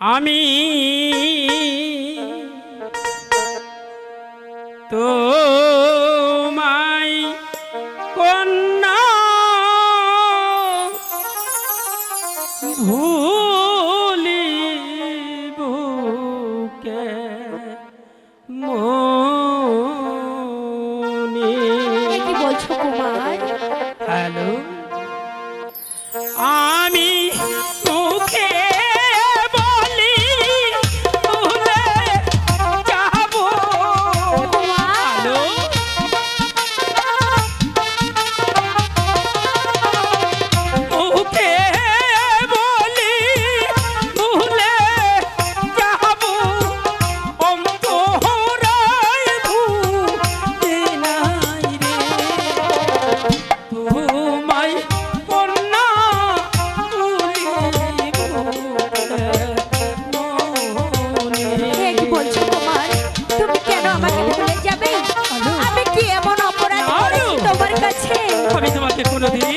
আমি তো মাই কন্যা ভুলিবুকে কোনোদিন